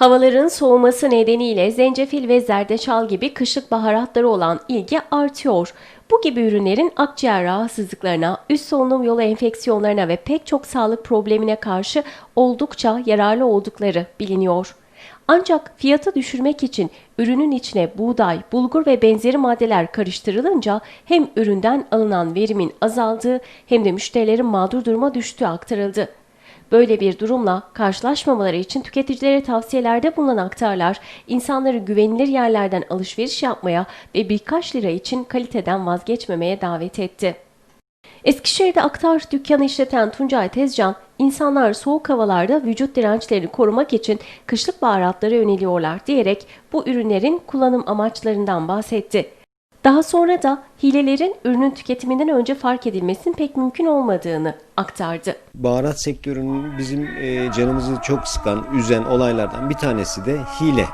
Havaların soğuması nedeniyle zencefil ve zerdeçal gibi kışlık baharatları olan ilgi artıyor. Bu gibi ürünlerin akciğer rahatsızlıklarına, üst solunum yolu enfeksiyonlarına ve pek çok sağlık problemine karşı oldukça yararlı oldukları biliniyor. Ancak fiyatı düşürmek için ürünün içine buğday, bulgur ve benzeri maddeler karıştırılınca hem üründen alınan verimin azaldığı hem de müşterilerin mağdur duruma düştüğü aktarıldı. Böyle bir durumla karşılaşmamaları için tüketicilere tavsiyelerde bulunan aktarlar, insanları güvenilir yerlerden alışveriş yapmaya ve birkaç lira için kaliteden vazgeçmemeye davet etti. Eskişehir'de aktar dükkanı işleten Tuncay Tezcan, insanlar soğuk havalarda vücut dirençlerini korumak için kışlık baharatlara yöneliyorlar diyerek bu ürünlerin kullanım amaçlarından bahsetti. Daha sonra da hilelerin ürünün tüketiminden önce fark edilmesinin pek mümkün olmadığını aktardı. Baharat sektörünün bizim e, canımızı çok sıkan, üzen olaylardan bir tanesi de hile.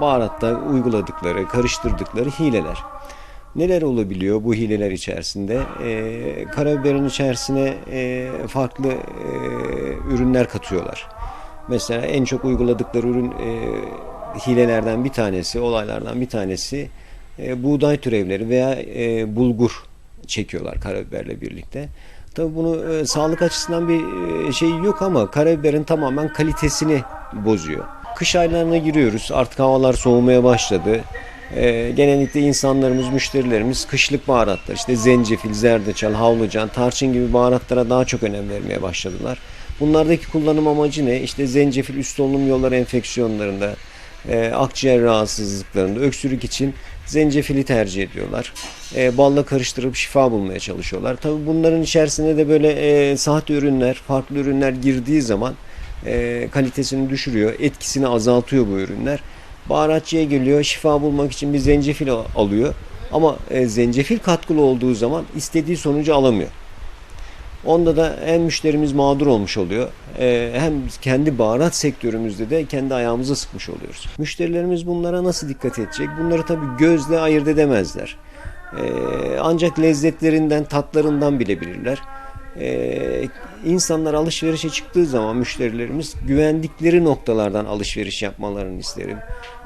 Baharatta uyguladıkları, karıştırdıkları hileler. Neler olabiliyor bu hileler içerisinde? E, karabiberin içerisine e, farklı e, ürünler katıyorlar. Mesela en çok uyguladıkları ürün e, hilelerden bir tanesi, olaylardan bir tanesi e, buğday türevleri veya e, bulgur çekiyorlar karabiberle birlikte. Tabii bunu e, sağlık açısından bir e, şey yok ama karabiberin tamamen kalitesini bozuyor. Kış aylarına giriyoruz. Artık havalar soğumaya başladı. E, genellikle insanlarımız, müşterilerimiz kışlık baharatlar işte zencefil, zerdeçal, havlucan, tarçın gibi baharatlara daha çok önem vermeye başladılar. Bunlardaki kullanım amacı ne? İşte zencefil üst solunum yolları enfeksiyonlarında, e, akciğer rahatsızlıklarında, öksürük için zencefili tercih ediyorlar. E, balla karıştırıp şifa bulmaya çalışıyorlar. Tabii bunların içerisine de böyle e, sahte ürünler, farklı ürünler girdiği zaman e, kalitesini düşürüyor, etkisini azaltıyor bu ürünler. Baharatçıya geliyor, şifa bulmak için bir zencefil al- alıyor. Ama e, zencefil katkılı olduğu zaman istediği sonucu alamıyor. Onda da hem müşterimiz mağdur olmuş oluyor e, hem kendi baharat sektörümüzde de kendi ayağımıza sıkmış oluyoruz. Müşterilerimiz bunlara nasıl dikkat edecek? Bunları tabii gözle ayırt edemezler. E, ancak lezzetlerinden, tatlarından bilebilirler. E, insanlar alışverişe çıktığı zaman müşterilerimiz güvendikleri noktalardan alışveriş yapmalarını isterim.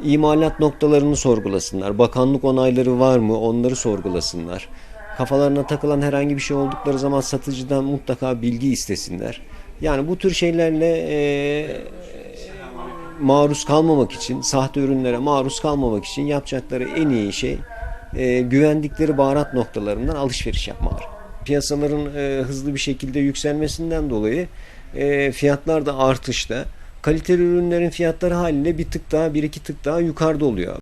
İmalat noktalarını sorgulasınlar. Bakanlık onayları var mı? Onları sorgulasınlar kafalarına takılan herhangi bir şey oldukları zaman satıcıdan mutlaka bilgi istesinler. Yani bu tür şeylerle e, maruz kalmamak için, sahte ürünlere maruz kalmamak için yapacakları en iyi şey e, güvendikleri baharat noktalarından alışveriş yapmaları. Piyasaların e, hızlı bir şekilde yükselmesinden dolayı e, fiyatlar da artışta. Kaliteli ürünlerin fiyatları haliyle bir tık daha, bir iki tık daha yukarıda oluyor.